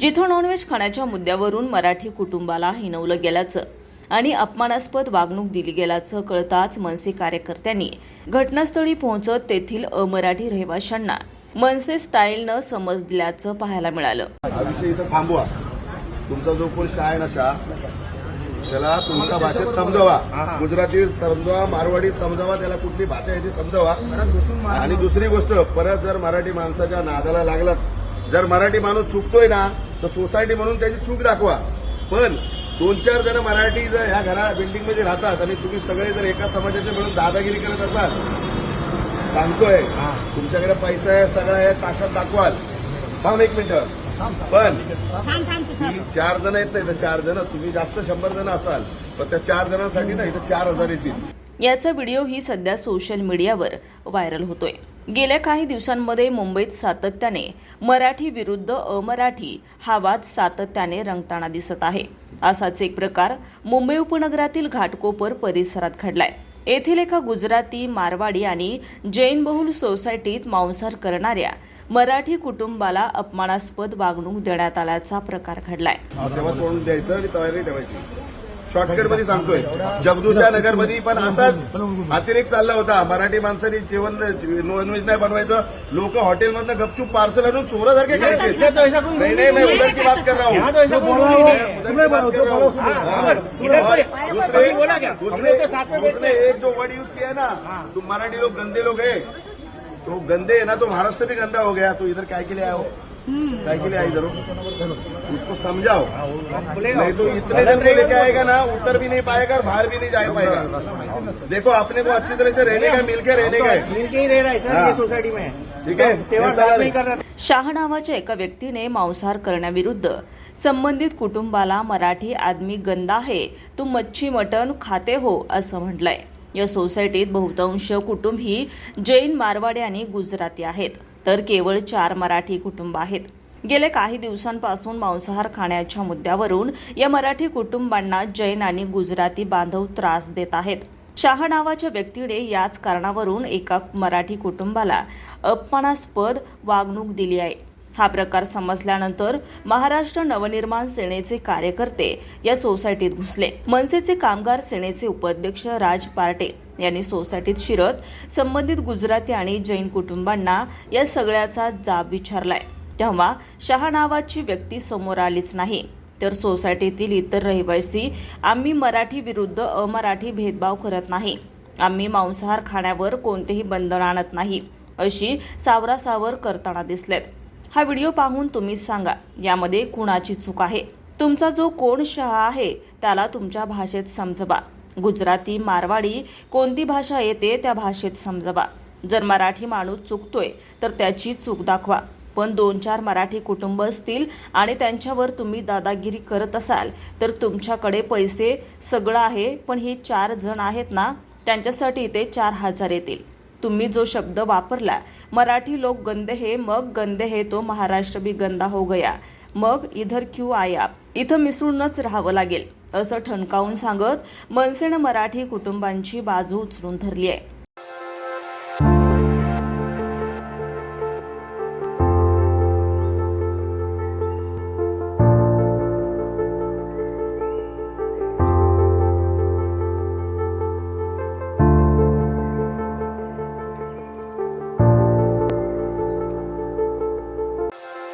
जिथं नॉनव्हेज खाण्याच्या मुद्द्यावरून मराठी कुटुंबाला हिनवलं गेल्याचं आणि अपमानास्पद वागणूक दिली गेल्याचं कळताच मनसे कार्यकर्त्यांनी घटनास्थळी पोहोचत तेथील अमराठी रहिवाशांना मनसे स्टाईलनं समज दिल्याचं पाहायला मिळालं. थांबवा. तुमचा जो कोण शाह नशा त्याला तुमच्या भाषेत समजावा. गुजराती समजावा मारवाडीत समजावा त्याला कुठली भाषा आहे ती समजावा. आणि दुसरी गोष्ट परत जर मराठी माणसाच्या नादाला लागलात जर मराठी माणूस चुकतोय ना तर सोसायटी म्हणून त्याची चूक दाखवा. पण दोन चार जण मराठी जर ह्या घरा बिल्डिंगमध्ये राहतात आणि तुम्ही सगळे जर एका समाजाचे मिळून दादागिरी करत असाल सांगतोय तुमच्याकडे पैसा आहे सगळं आहे ताकद दाखवाल. थांब एक मिनिट. पण ही चार जण आहेत ना इथं चार जण तुम्ही जास्त शंभर जण असाल पण त्या चार जणांसाठी ना इथं चार हजार येतील. याचा व्हिडिओही सध्या सोशल मीडियावर व्हायरल होतोय. गेल्या काही दिवसांमध्ये मुंबईत सातत्याने मराठी विरुद्ध अमराठी हा वाद सातत्याने रंगताना दिसत आहे. असाच एक प्रकार मुंबई उपनगरातील घाटकोपर परिसरात घडलाय. येथील एका गुजराती मारवाडी आणि जैन बहुल सोसायटीत मांसाहार करणाऱ्या मराठी कुटुंबाला अपमानास्पद वागणूक देण्यात आल्याचा प्रकार घडलाय. शॉर्टकटमध्ये सांगतोय. जगदूशा नगरमध्ये पण असाच अतिरेक चालला होता. मराठी माणसांनी जेवण नॉनव्हेज नाही बनवायचं. लोक हॉटेलमधनं गपचूप पार्सल आणून चोरासारखे खायचे. नाही नाही मैं उधर की बात कर रहा हूँ. एक जो वर्ड यूज किया ना तुम मराठी लोग गंदे लोग है तो गंदे है ना तो महाराष्ट्र भी गंदा हो गया. तो इधर काय के लिए आया हो काय के लिए आया इधर? हो? उसको समझाओ। नहीं तो इतने जन को लेके आएगा ना उत्तर भी नहीं पाएगा और बाहर भी नहीं जा पाएगा। देखो अपने को अच्छी तरह से रहने का मिलकर रहने का है। मिल के ही रह रहा है सर। ये सोसाइटी में। ठीक है? शाह नावाच्या एका व्यक्तीने मांसाहार करण्याविरुद्ध संबंधित कुटुंबाला मराठी आदमी गंदा आहे तू मच्छी मटण खाते हो असं म्हटलंय. या सोसायटीत बहुतांश कुटुंब ही जैन मारवाडी आणि गुजराती आहेत. तर केवळ चार मराठी कुटुंब आहेत. गेल्या काही दिवसांपासून मांसाहार खाण्याच्या मुद्द्यावरून या मराठी कुटुंबांना जैन आणि गुजराती बांधव त्रास देत आहेत. शाह नावाच्या व्यक्तीने याच कारणावरून एका मराठी कुटुंबाला अपमानास्पद वागणूक दिली आहे. हा प्रकार समजल्यानंतर महाराष्ट्र नवनिर्माण सेनेचे कार्यकर्ते या सोसायटीत घुसले. मनसेचे कामगार सेनेचे उपाध्यक्ष राज पार्टे यांनी सोसायटीत शिरत संबंधित गुजराती आणि जैन कुटुंबांना या सगळ्याचा जाब विचारलाय. तेव्हा शहा नावाची व्यक्ती समोर आलीच नाही. तर सोसायटीतील इतर रहिवासी आम्ही मराठी विरुद्ध अमराठी भेदभाव करत नाही. आम्ही मांसाहार खाण्यावर कोणतेही बंधन आणत नाही अशी सावरासावर करताना दिसलेत. हा व्हिडिओ पाहून तुम्ही सांगा यामध्ये कुणाची चूक आहे? तुमचा जो कोण शहा आहे त्याला तुमच्या भाषेत समजवा. गुजराती मारवाडी कोणती भाषा येते त्या भाषेत समजवा. जर मराठी माणूस चुकतोय तर त्याची चूक दाखवा. पण दोन चार मराठी कुटुंब असतील आणि त्यांच्यावर तुम्ही दादागिरी करत असाल तर तुमच्याकडे पैसे सगळं आहे पण हे चार जण आहेत ना त्यांच्यासाठी ते चार हजार येतील. तुम्ही जो शब्द वापरला मराठी लोक गंदे हे मग गंदे हे तो महाराष्ट्र भी गंदा हो गया. मग इधर क्यू आया? इथं मिसळूनच राहावं लागेल असं ठणकावून सांगत मनसेनं मराठी कुटुंबांची बाजू उचलून धरली आहे.